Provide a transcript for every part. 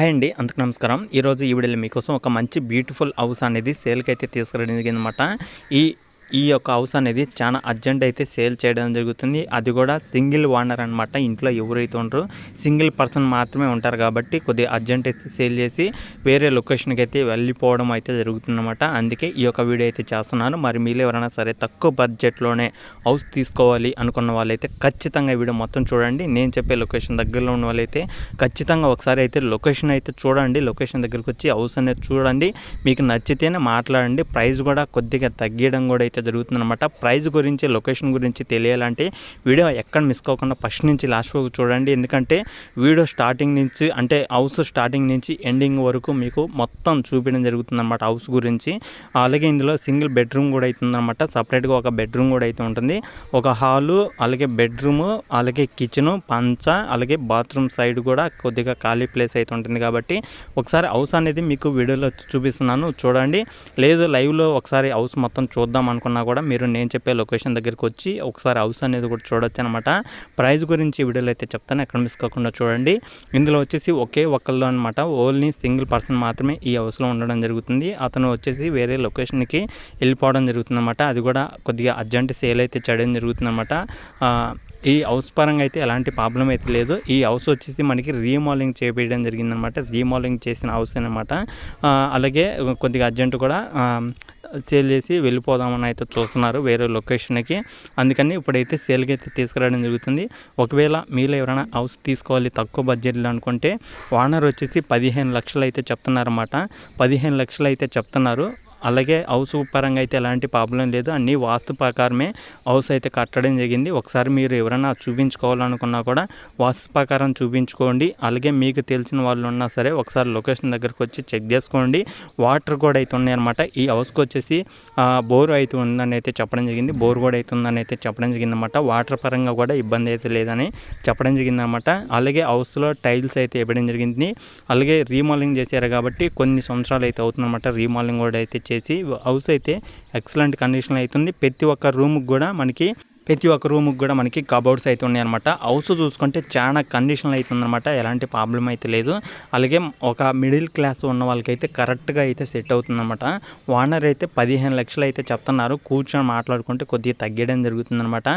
Hi అండి అందుకు నమస్కారం. ఈరోజు ఈ వీడియోలో మీకోసం ఒక మంచి బ్యూటిఫుల్ హౌస్ అనేది సేల్కి అయితే తీసుకురావడం జరిగిందనమాట ఈ ఈ యొక్క హౌస్ అనేది చాలా అర్జెంట్ అయితే సేల్ చేయడం జరుగుతుంది. అది కూడా సింగిల్ ఓనర్ అనమాట ఇంట్లో ఎవరైతే ఉంటారో సింగిల్ పర్సన్ మాత్రమే ఉంటారు కాబట్టి కొద్దిగా అర్జెంట్ అయితే సేల్ చేసి వేరే లొకేషన్కి అయితే వెళ్ళిపోవడం అయితే జరుగుతుందన్నమాట. అందుకే ఈ యొక్క వీడియో అయితే చేస్తున్నాను. మరి మీరు ఎవరైనా సరే తక్కువ బడ్జెట్లోనే హౌస్ తీసుకోవాలి అనుకున్న వాళ్ళైతే ఖచ్చితంగా వీడియో మొత్తం చూడండి. నేను చెప్పే లొకేషన్ దగ్గరలో ఉన్న వాళ్ళైతే ఖచ్చితంగా ఒకసారి అయితే లొకేషన్ అయితే చూడండి. లొకేషన్ దగ్గరికి వచ్చి హౌస్ అనేది చూడండి. మీకు నచ్చితేనే మాట్లాడండి. ప్రైస్ కూడా కొద్దిగా తగ్గడం కూడా అయితే అయితే జరుగుతుందన్నమాట. ప్రైజ్ గురించి లొకేషన్ గురించి తెలియాలంటే వీడియో ఎక్కడ మిస్ కాకుండా ఫస్ట్ నుంచి లాస్ట్ వరకు చూడండి. ఎందుకంటే వీడియో స్టార్టింగ్ నుంచి అంటే హౌస్ స్టార్టింగ్ నుంచి ఎండింగ్ వరకు మీకు మొత్తం చూపించడం జరుగుతుందన్నమాట హౌస్ గురించి. అలాగే ఇందులో సింగిల్ బెడ్రూమ్ కూడా అవుతుందన్నమాట. సపరేట్గా ఒక బెడ్రూమ్ కూడా అయితే ఉంటుంది. ఒక హాలు అలాగే బెడ్రూమ్ అలాగే కిచెను పంచ అలాగే బాత్రూమ్ సైడ్ కూడా కొద్దిగా ఖాళీ ప్లేస్ అయితే ఉంటుంది కాబట్టి ఒకసారి హౌస్ అనేది మీకు వీడియోలో చూపిస్తున్నాను. చూడండి. లేదు లైవ్లో ఒకసారి హౌస్ మొత్తం చూద్దాం అనుకున్నాను అనుకున్నా కూడా మీరు నేను చెప్పే లొకేషన్ దగ్గరికి వచ్చి ఒకసారి హౌస్ అనేది కూడా చూడొచ్చు అనమాట ప్రైస్ గురించి వీడియోలో అయితే చెప్తాను ఎక్కడ మిస్ కాకుండా చూడండి. ఇందులో వచ్చేసి ఒకే ఒక్కళ్ళు అనమాట ఓన్లీ సింగిల్ పర్సన్ మాత్రమే ఈ హౌస్లో ఉండడం జరుగుతుంది. అతను వచ్చేసి వేరే లొకేషన్కి వెళ్ళిపోవడం జరుగుతుందన్నమాట. అది కూడా కొద్దిగా అర్జెంట్ సేల్ అయితే చేయడం జరుగుతుందన్నమాట. ఈ హౌస్ పరంగా అయితే ఎలాంటి ప్రాబ్లం అయితే లేదు. ఈ హౌస్ వచ్చేసి మనకి రీమాలింగ్ చేపించడం జరిగిందనమాట రీమాలింగ్ చేసిన హౌస్ అనమాట అలాగే కొద్దిగా అర్జెంట్ కూడా సేల్ చేసి వెళ్ళిపోదామని అయితే చూస్తున్నారు వేరే లొకేషన్కి అందుకని ఇప్పుడైతే సేల్కి అయితే తీసుకురావడం జరుగుతుంది. ఒకవేళ మీరు ఎవరైనా హౌస్ తీసుకోవాలి తక్కువ బడ్జెట్లో అనుకుంటే ఓనర్ వచ్చేసి పదిహేను లక్షలు అయితే చెప్తున్నారన్నమాట. పదిహేను లక్షలు అయితే చెప్తున్నారు. అలాగే హౌస్ పరంగా అయితే ఎలాంటి ప్రాబ్లం లేదు. అన్నీ వాస్తు ప్రకారమే హౌస్ అయితే కట్టడం జరిగింది. ఒకసారి మీరు ఎవరైనా చూపించుకోవాలనుకున్నా కూడా వాస్తు ప్రకారం చూపించుకోండి. అలాగే మీకు తెలిసిన వాళ్ళు ఉన్నా సరే ఒకసారి లొకేషన్ దగ్గరకు వచ్చి చెక్ చేసుకోండి. వాటర్ కూడా అయితే ఉన్నాయన్నమాట. ఈ హౌస్కి వచ్చేసి బోర్ అయితే ఉందని అయితే చెప్పడం జరిగింది. బోర్ కూడా అయితే ఉందని అయితే చెప్పడం జరిగిందన్నమాట. వాటర్ పరంగా కూడా ఇబ్బంది అయితే లేదని చెప్పడం జరిగిందన్నమాట. అలాగే హౌస్లో టైల్స్ అయితే ఇవ్వడం జరిగింది. అలాగే రీమాలింగ్ చేశారు కాబట్టి కొన్ని సంవత్సరాలు అయితే అవుతుందన్నమాట. రీమాలింగ్ కూడా అయితే చేసి హౌస్ అయితే ఎక్సలెంట్ కండిషన్లో అవుతుంది. ప్రతి ఒక్క రూమ్కి కూడా మనకి ప్రతి ఒక్క రూమ్కి కూడా మనకి కబోర్డ్స్ అయితే ఉన్నాయి అనమాట హౌస్ చూసుకుంటే చాలా కండిషన్లు అవుతుందన్నమాట. ఎలాంటి ప్రాబ్లం అయితే లేదు. అలాగే ఒక మిడిల్ క్లాస్ ఉన్న వాళ్ళకైతే కరెక్ట్గా అయితే సెట్ అవుతుందన్నమాట. ఓనర్ అయితే పదిహేను లక్షలు అయితే చెప్తున్నారు. కూర్చొని మాట్లాడుకుంటే కొద్దిగా తగ్గడం జరుగుతుందన్నమాట.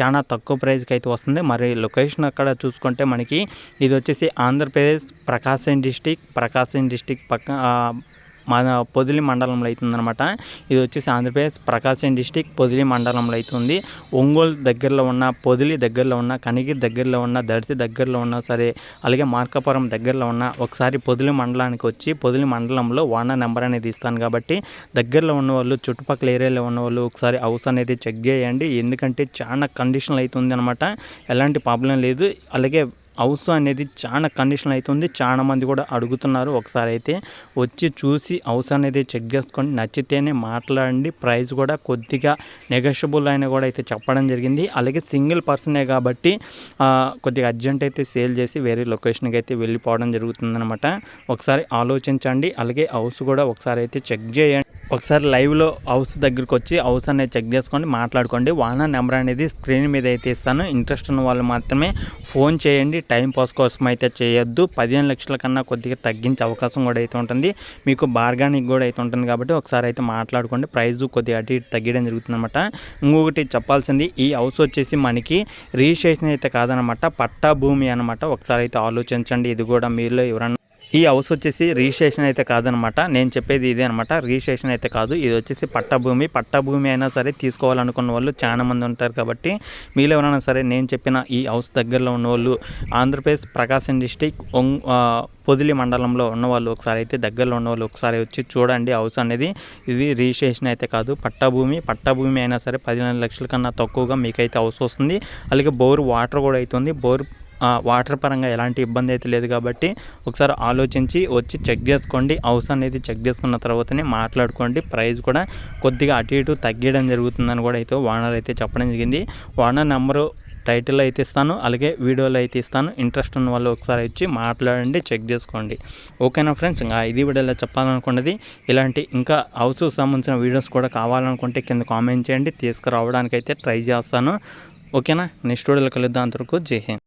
చాలా తక్కువ ప్రైస్కి అయితే వస్తుంది. మరి లొకేషన్ అక్కడ చూసుకుంటే మనకి ఇది వచ్చేసి ఆంధ్రప్రదేశ్ ప్రకాశం డిస్టిక్ ప్రకాశం డిస్టిక్ పక్క మన పొదిలి మండలంలో అవుతుందన్నమాట. ఇది వచ్చేసి ఆంధ్రప్రదేశ్ ప్రకాశం డిస్టిక్ పొదిలి మండలంలో అవుతుంది. ఒంగోలు దగ్గరలో ఉన్న పొదిలి దగ్గరలో ఉన్న కనిగిరి దగ్గరలో ఉన్న దర్శి దగ్గరలో ఉన్న సరే అలాగే మార్కాపురం దగ్గరలో ఉన్న ఒకసారి పొదిలి మండలానికి వచ్చి పొదిలి మండలంలో వాన నెంబర్ అనేది ఇస్తాను కాబట్టి దగ్గరలో ఉన్న వాళ్ళు చుట్టుపక్కల ఏరియాలో ఉన్న వాళ్ళు ఒకసారి హౌస్ అనేది చెక్ చేయండి. ఎందుకంటే చాలా కండిషన్లు అవుతుంది అనమాట ఎలాంటి ప్రాబ్లం లేదు. అలాగే హౌస్ అనేది చాలా కండిషన్ అవుతుంది చాలా మంది కూడా అడుగుతున్నారు. ఒకసారి అయితే వచ్చి చూసి హౌస్ అనేది చెక్ చేసుకోండి నచ్చితేనే మాట్లాడండి. ప్రైస్ కూడా కొద్దిగా నెగోషియబుల్ అయినా కూడా అయితే చెప్పడం జరిగింది. అలాగే సింగిల్ పర్సనే కాబట్టి కొద్దిగా అర్జెంట్ అయితే సేల్ చేసి వేరే లొకేషన్కి అయితే వెళ్ళిపోవడం జరుగుతుందనమాట ఒకసారి ఆలోచించండి. అలాగే హౌస్ కూడా ఒకసారి అయితే చెక్ చేయండి. ఒకసారి లైవ్లో హౌస్ దగ్గరికి వచ్చి హౌస్ అనేది చెక్ చేసుకోండి మాట్లాడుకోండి. వాహన నెంబర్ అనేది స్క్రీన్ మీద అయితే ఇస్తాను. ఇంట్రెస్ట్ ఉన్న వాళ్ళు మాత్రమే ఫోన్ చేయండి. టైం పాస్ కోసం అయితే చేయొద్దు. పదిహేను లక్షల కన్నా కొద్దిగా తగ్గించే అవకాశం కూడా అయితే ఉంటుంది. మీకు బార్గానిక్ కూడా అయితే ఉంటుంది కాబట్టి ఒకసారి అయితే మాట్లాడుకోండి. ప్రైస్ కొద్దిగా అటు ఇటు తగ్గడం జరుగుతుందన్నమాట. ఇంకొకటి చెప్పాల్సింది ఈ హౌస్ వచ్చేసి మనకి రిజిస్ట్రేషన్ అయితే కాదనమాట పట్టా భూమి అనమాట ఒకసారి అయితే ఆలోచించండి. ఇది కూడా మీలో ఎవరన్నా ఈ హౌస్ వచ్చేసి రిజిస్ట్రేషన్ అయితే కాదనమాట. నేను చెప్పేది ఇదే అనమాట. రిజిస్ట్రేషన్ అయితే కాదు. ఇది వచ్చేసి పట్టభూమి. పట్టభూమి అయినా సరే తీసుకోవాలనుకున్న వాళ్ళు చాలామంది ఉంటారు కాబట్టి మీలో ఎవరైనా సరే నేను చెప్పిన ఈ హౌస్ దగ్గరలో ఉన్న వాళ్ళు ఆంధ్రప్రదేశ్ ప్రకాశం డిస్టిక్ పొదిలి మండలంలో ఉన్నవాళ్ళు ఒకసారి అయితే దగ్గరలో ఉన్నవాళ్ళు ఒకసారి వచ్చి చూడండి. హౌస్ అనేది ఇది రిజిస్ట్రేషన్ అయితే కాదు. పట్టభూమి పట్టభూమి అయినా సరే పదిహేను లక్షల కన్నా తక్కువగా మీకైతే హౌస్ వస్తుంది. అలాగే బోర్ వాటర్ కూడా అవుతుంది బోర్ వాటర్ పరంగా ఎలాంటి ఇబ్బంది అయితే లేదు కాబట్టి ఒకసారి ఆలోచించి వచ్చి చెక్ చేసుకోండి. హౌస్ అనేది చెక్ చేసుకున్న తర్వాతనే మాట్లాడుకోండి. ప్రైస్ కూడా కొద్దిగా అటు ఇటు తగ్గడం జరుగుతుందని కూడా అయితే ఓనర్ అయితే చెప్పడం జరిగింది. ఓనర్ నెంబరు టైటిల్ అయితే ఇస్తాను. అలాగే వీడియోలో అయితే ఇస్తాను. ఇంట్రెస్ట్ ఉన్న వాళ్ళు ఒకసారి వచ్చి మాట్లాడండి చెక్ చేసుకోండి. ఓకేనా ఫ్రెండ్స్? ఇంకా ఇది వీడియోలో చెప్పాలనుకున్నది ఇలాంటి ఇంకా హౌస్ సంబంధించిన వీడియోస్ కూడా కావాలనుకుంటే కింద కామెంట్ చేయండి. తీసుకురావడానికి అయితే ట్రై చేస్తాను. ఓకేనా? నెక్స్ట్ వీడియోలో కలుద్దాం అంతవరకు. జై హింద్.